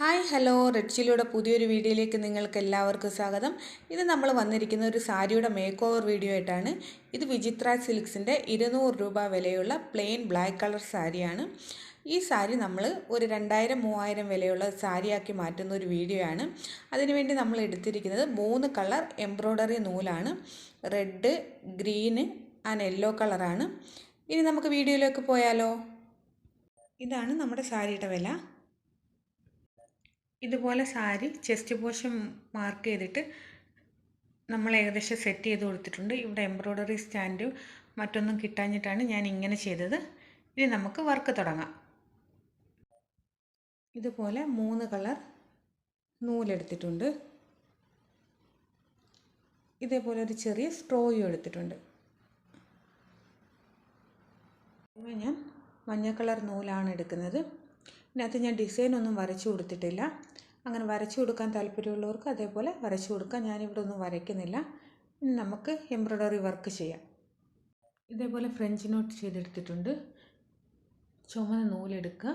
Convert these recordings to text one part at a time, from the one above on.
Hi hello. Red ചില്ലിയുടെ പുതിയൊരു വീഡിയോയിലേക്ക് നിങ്ങൾക്ക് എല്ലാവർക്കും സ്വാഗതം. ഇത് നമ്മൾ വന്നിരിക്കുന്ന ഒരു സാരിയുടെ മേക്ക് ഓവർ വീഡിയോ ആയിട്ടാണ്. ഇത് വിചിത്ര സിൽക്സിന്റെ ഇരുന്നൂറ് രൂപ വിലയുള്ള പ്ലെയിൻ ബ്ലാക്ക് കളർ സാരിയാണ്. ഈ സാരി നമ്മൾ ഒരു രണ്ടായിരം മൂവായിരം വിലയുള്ള സാരിയാക്കി മാറ്റുന്ന ഒരു വീഡിയോ ആണ്. അതിനുവേണ്ടി നമ്മൾ എടുത്തിരിക്കുന്നത് മൂന്ന് കളർ എംബ്രോയ്ഡറി നൂലാണ്. റെഡ് ഗ്രീന് ആൻഡ് യെല്ലോ കളറാണ് ഇനി നമുക്ക് വീഡിയോയിലേക്ക് പോയാലോ? ഇതാണ് നമ്മുടെ സാരിയുടെ വില. ഇതുപോലെ സാരി ചെസ്റ്റ് പോഷൻ മാർക്ക് ചെയ്തിട്ട് നമ്മൾ ഏകദേശം സെറ്റ് ചെയ്ത് കൊടുത്തിട്ടുണ്ട്. ഇവിടെ എംബ്രോയ്ഡറി സ്റ്റാൻഡ് മറ്റൊന്നും കിട്ടാഞ്ഞിട്ടാണ് ഞാൻ ഇങ്ങനെ ചെയ്തത്. ഇനി നമുക്ക് വർക്ക് തുടങ്ങാം. ഇതുപോലെ മൂന്ന് കളർ നൂലെടുത്തിട്ടുണ്ട്. ഇതേപോലെ ഒരു ചെറിയ സ്ട്രോയും എടുത്തിട്ടുണ്ട്. ഞാൻ മഞ്ഞ കളർ നൂലാണ് എടുക്കുന്നത്. ഇതിനകത്ത് ഞാൻ ഡിസൈനൊന്നും വരച്ചു കൊടുത്തിട്ടില്ല. അങ്ങനെ വരച്ചു കൊടുക്കാൻ താല്പര്യമുള്ളവർക്ക് അതേപോലെ വരച്ചു കൊടുക്കാം. ഞാനിവിടെ ഒന്നും വരയ്ക്കുന്നില്ല. ഇനി നമുക്ക് എംബ്രോയ്ഡറി വർക്ക് ചെയ്യാം. ഇതേപോലെ ഫ്രഞ്ച് നോട്ട് ചെയ്തെടുത്തിട്ടുണ്ട്. ചുമന്ന നൂലെടുക്കുക.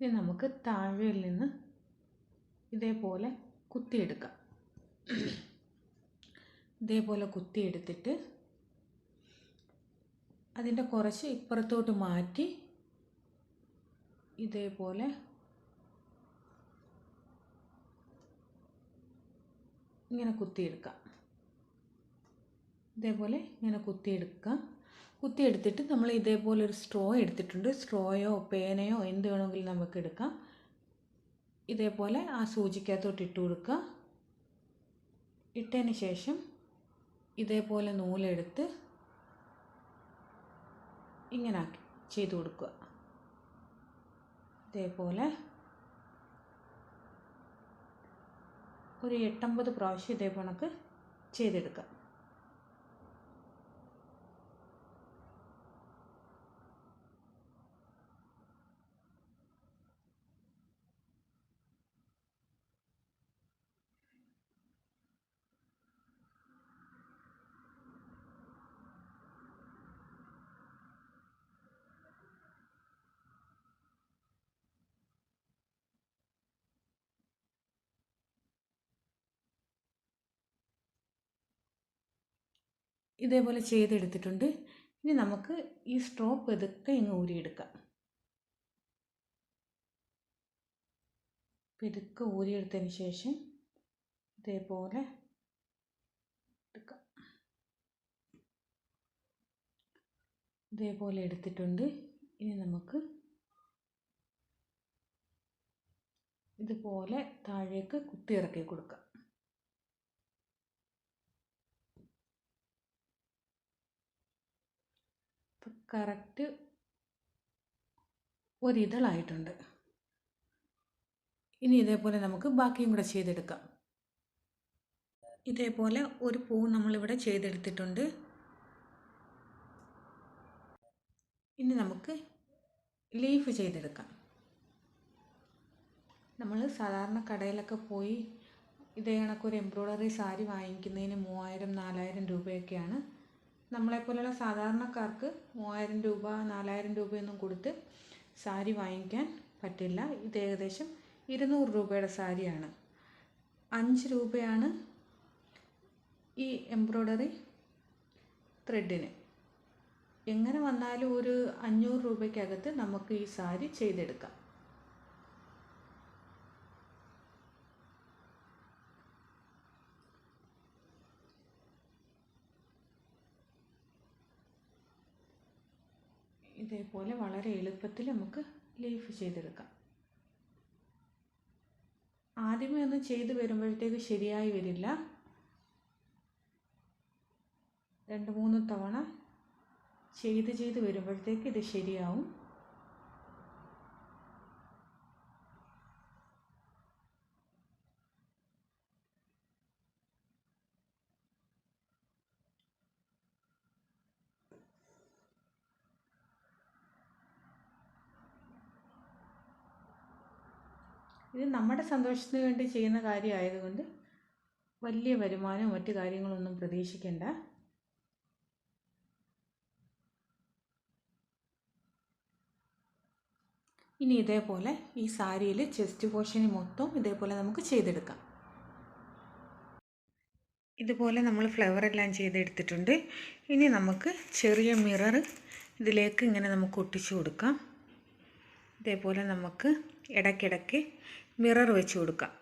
ഇനി നമുക്ക് താഴെയിൽ നിന്ന് ഇതേപോലെ കുത്തിയെടുക്കാം. ഇതേപോലെ കുത്തിയെടുത്തിട്ട് അതിന്റെ കുറച്ച് ഇപ്പുറത്തോട്ട് മാറ്റി ഇതേപോലെ ഇങ്ങനെ കുത്തിയെടുക്കാം. ഇതേപോലെ ഇങ്ങനെ കുത്തിയെടുക്കുക കുത്തിയെടുത്തിട്ട് നമ്മൾ ഇതേപോലെ ഒരു സ്ട്രോ എടുത്തിട്ടുണ്ട്. സ്ട്രോയോ പേനയോ എന്ത് വേണമെങ്കിലും നമുക്ക് എടുക്കാം. ഇതേപോലെ ആ സൂചിക്കകത്തോട്ട് ഇട്ട് കൊടുക്കുക. ഇട്ടതിന് ശേഷം ഇതേപോലെ നൂലെടുത്ത് ഇങ്ങനെ ചെയ്ത് കൊടുക്കുക. ഇതേപോലെ ഒരു എട്ടമ്പത് പ്രാവശ്യം ഇതേ കണക്ക് ചെയ്തെടുക്കാം ഇതേപോലെ ചെയ്തെടുത്തിട്ടുണ്ട്. ഇനി നമുക്ക് ഈ സ്ട്രോ പെതുക്കെ ഇങ്ങ് ഊരിയെടുക്കാം. പെതുക്കെ ഊരിയെടുത്തതിന് ശേഷം ഇതേപോലെ എടുക്കാം. ഇതേപോലെ എടുത്തിട്ടുണ്ട്. ഇനി നമുക്ക് ഇതുപോലെ താഴേക്ക് കുത്തി ഇറക്കി കൊടുക്കാം. കറക്റ്റ് ഒരിതളായിട്ടുണ്ട്. ഇനി ഇതേപോലെ നമുക്ക് ബാക്കിയും കൂടെ ചെയ്തെടുക്കാം. ഇതേപോലെ ഒരു പൂ നമ്മളിവിടെ ചെയ്തെടുത്തിട്ടുണ്ട്. ഇനി നമുക്ക് ലീഫ് ചെയ്തെടുക്കാം. നമ്മൾ സാധാരണ കടയിലൊക്കെ പോയി ഇതേ കണക്കൊരു എംബ്രോയ്ഡറി സാരി വാങ്ങിക്കുന്നതിന് മൂവായിരം നാലായിരം രൂപയൊക്കെയാണ് നമ്മളെപ്പോലുള്ള സാധാരണക്കാർക്ക് മൂവായിരം രൂപ നാലായിരം രൂപയൊന്നും കൊടുത്ത് സാരി വാങ്ങിക്കാൻ പറ്റില്ല. ഇത് ഏകദേശം ഇരുന്നൂറ് രൂപയുടെ സാരിയാണ്. അഞ്ച് രൂപയാണ് ഈ എംബ്രോയ്ഡറി ത്രെഡിന്. എങ്ങനെ വന്നാലും ഒരു അഞ്ഞൂറ് രൂപയ്ക്കകത്ത് നമുക്ക് ഈ സാരി ചെയ്തെടുക്കാം. ഇതേപോലെ വളരെ എളുപ്പത്തിൽ നമുക്ക് ലീഫ് ചെയ്തെടുക്കാം. ആദ്യമേ ഒന്ന് ചെയ്ത് വരുമ്പോഴത്തേക്ക് ശരിയായി വരില്ല. രണ്ട് മൂന്ന് തവണ ചെയ്ത് ചെയ്ത് വരുമ്പോഴത്തേക്ക് ഇത് ശരിയാവും. ഇത് നമ്മുടെ സന്തോഷത്തിന് വേണ്ടി ചെയ്യുന്ന കാര്യമായതുകൊണ്ട് വലിയ വരുമാനവും മറ്റു കാര്യങ്ങളൊന്നും പ്രതീക്ഷിക്കേണ്ട. ഇനി ഇതേപോലെ ഈ സാരിയിൽ ചെസ്റ്റ് പോർഷന് മൊത്തം ഇതേപോലെ നമുക്ക് ചെയ്തെടുക്കാം. ഇതുപോലെ നമ്മൾ ഫ്ലവർ എല്ലാം ചെയ്തെടുത്തിട്ടുണ്ട്. ഇനി നമുക്ക് ചെറിയ മിറർ ഇതിലേക്ക് ഇങ്ങനെ നമുക്ക് ഒട്ടിച്ചു കൊടുക്കാം. ഇതേപോലെ നമുക്ക് ഇടയ്ക്കിടയ്ക്ക് മിറർ വെച്ച് കൊടുക്കാം.